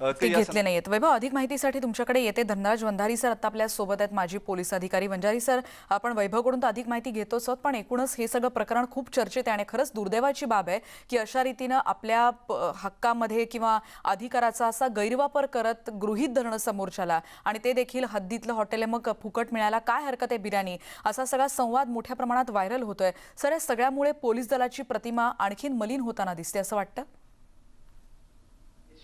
ते घेतले नाहीयेत. वैभव अधिक माहितीसाठी तुमच्याकडे येते धनराज वंधारी सर. आता आपल्यासोबत आहेत माजी पोलीस अधिकारी वंजारी सर. आपण वैभवकडून तर अधिक माहिती घेतोच आहोत पण एकूणच हे सगळं प्रकरण खूप चर्चेत आहे आणि खरंच दुर्दैवाची बाब आहे की अशा रीतीनं आपल्या हक्कामध्ये किंवा अधिकाराचा असा गैरवापर करत गृहीत धरणं समोरच्याला आणि ते देखील हद्दीतलं हॉटेल आहे मग फुकट मिळायला काय हरकत आहे बिर्याणी? असा सगळा संवाद मोठ्या प्रमाणात व्हायरल होतोय. सर या सगळ्यामुळे पोलीस दलाची प्रतिमा आणखीन मलिन होताना दिसते असं वाटतं?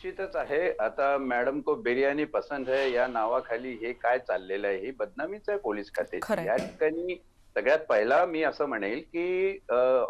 निश्चितच आहे. आता मॅडम को बिर्याणी पसंत है या नावाखाली हे काय चाललेलं आहे ही बदनामीच आहे पोलीस खात्याची खरंय. या ठिकाणी सगळ्यात पहिला मी असं म्हणेल की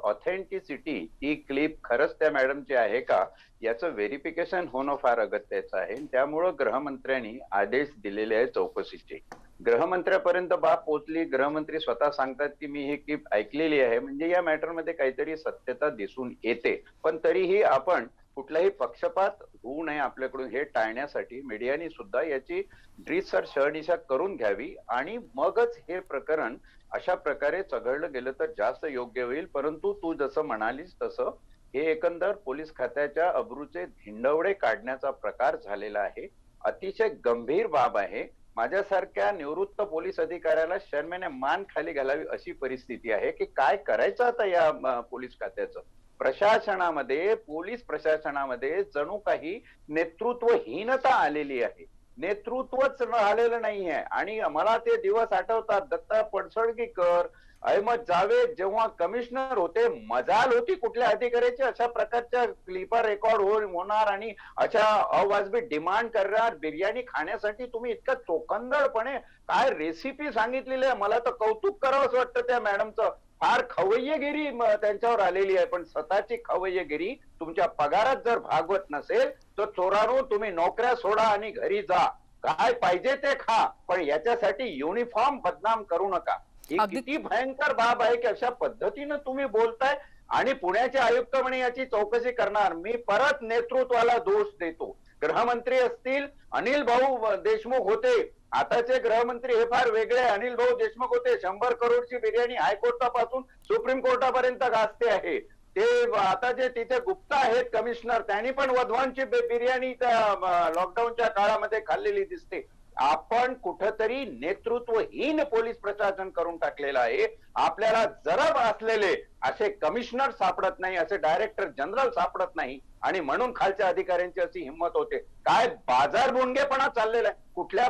ऑथेंटिसिटी ही क्लिप खरंच त्या मॅडमची आहे का? याचं व्हेरिफिकेशन होणं फार अगत्याचं आहे. त्यामुळं गृहमंत्र्यांनी आदेश दिलेले आहे चौकशीचे. गृहमंत्र्यापर्यंत बाब पोहोचली. गृहमंत्री स्वतः सांगतात की मी ही क्लिप ऐकलेली आहे. म्हणजे या मॅटरमध्ये काहीतरी सत्यता दिसून येते. पण तरीही आपण कुठलाही पक्षपात होऊ नये आपल्याकडून हे टाळण्यासाठी मीडियानी सुद्धा याची रीतसर शहनिशा करून घ्यावी आणि मगच हे प्रकरण अशा प्रकारे चघळलं गेलं तर जास्त योग्य होईल. परंतु तू जसं म्हणालीस तसं हे एकंदर पोलीस खात्याच्या अब्रूचे धिंडवडे काढण्याचा प्रकार झालेला आहे. अतिशय गंभीर बाब आहे. माझ्यासारख्या निवृत्त पोलीस अधिकाऱ्याला शर्मेने मान खाली घालावी अशी परिस्थिती आहे की काय करायचं आता या पोलीस खात्याचं? प्रशासनामध्ये पोलीस प्रशासनामध्ये जणू काही नेतृत्वहीनता आलेली आहे. नेतृत्वच राहिलेलं नाहीये. आणि मला ते दिवस आठवतात दत्ता पडसळगीकर अहमद जावेद जेव्हा कमिशनर होते मजाल होती कुठल्या अधिकाऱ्याची. अशा प्रकारच्या क्लिपर रेकॉर्ड होणार आणि अशा अवाजबी डिमांड करणार बिर्याणी खाण्यासाठी तुम्ही इतकं चोखंदळपणे काय रेसिपी सांगितलेली आहे मला तर कौतुक करावंच वाटतं त्या मॅडमचं. फार खवय्यगिरी त्यांच्यावर आलेली आहे. पण स्वतःची खवय्यगिरी तुमच्या पगारात जर भागवत नसेल तर चोरानो तुम्ही नोकऱ्या सोडा आणि घरी जा. काय पाहिजे ते खा. पण याच्यासाठी युनिफॉर्म बदनाम करू नका. ही किती भयंकर बाब आहे की अशा पद्धतीनं तुम्ही बोलताय आणि पुण्याचे आयुक्त म्हणे याची चौकशी करणार. मी परत नेतृत्वाला दोष देतो. गृहमंत्री असतील अनिल भाऊ देशमुख होते. आताचे गृहमंत्री हे फार वेगळे अनिल भाऊ देशमुख होते. शंभर करोडची बिर्याणी हायकोर्टापासून सुप्रीम कोर्टापर्यंत गाजते आहे. ते आता जे तिथे गुप्ता आहेत कमिशनर त्यांनी पण वधवांची बिर्याणी त्या लॉकडाऊनच्या काळामध्ये खाल्लेली दिसते. आपण कुठंतरी नेतृत्वहीन पोलीस प्रशासन करून टाकलेलं आहे. आपल्याला जरब असलेले असे कमिशनर सापडत नाही असे डायरेक्टर जनरल सापडत नाही. आणि म्हणून खालच्या अधिकाऱ्यांची अशी हिंमत होते. काय बाजार बोंडगेपणा चाललेला आहे? कुठल्या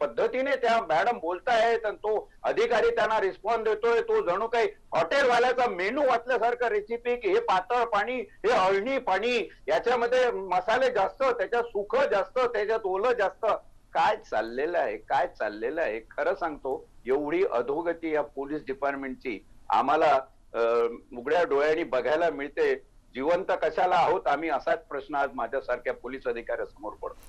पद्धतीने त्या मॅडम बोलतायत आणि तो अधिकारी त्यांना रिस्पॉन्स देतोय तो जणू काही हॉटेलवाल्याचा मेनू वाचल्यासारखं रेसिपी की हे पातळ पाणी हे अळणी पाणी याच्यामध्ये मसाले जास्त त्याच्यात सुख जास्त त्याच्यात ओलं जास्त. काय चाललेलं आहे काय चाललेलं आहे खरं सांगतो एवढी अधोगती या पोलीस डिपार्टमेंटची आम्हाला उघड्या डोळ्यांनी बघायला मिळते. जिवंत कशाला आहोत आम्ही असाच प्रश्न आज माझ्यासारख्या पोलीस अधिकाऱ्यासमोर पडतो.